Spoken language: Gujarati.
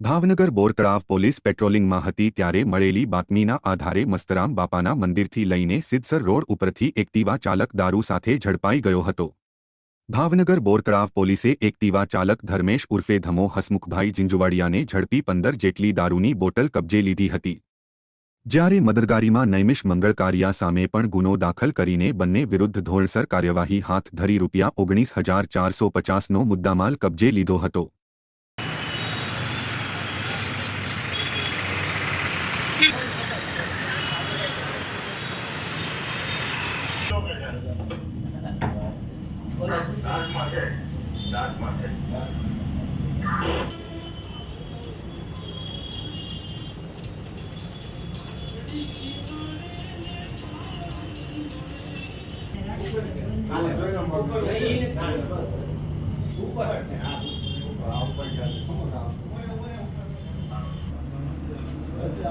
ભાવનગર બોરતળાવ પોલીસ પેટ્રોલિંગમાં હતી ત્યારે મળેલી બાતમીના આધારે મસ્તરામ બાપાના મંદિરથી લઈને સિદ્સર રોડ ઉપરથી એક્ટિવા ચાલક દારૂ સાથે ઝડપાઈ ગયો હતો. ભાવનગર બોરતળાવ પોલીસે એક્ટિવા ચાલક ધર્મેશ ઉર્ફે ધમો હસમુખભાઈ જિંજુવાડિયાને ઝડપી પંદર જેટલી દારૂની બોટલ કબજે લીધી હતી. જ્યારે મદદગારીમાં નૈમિષ મંગળકારિયા સામે પણ ગુનો દાખલ કરીને બંને વિરુદ્ધ ધોરણસર કાર્યવાહી હાથ ધરી રૂપિયા ઓગણીસ હજાર ચારસો પચાસનો મુદ્દામાલ કબજે લીધો હતો. ઉપર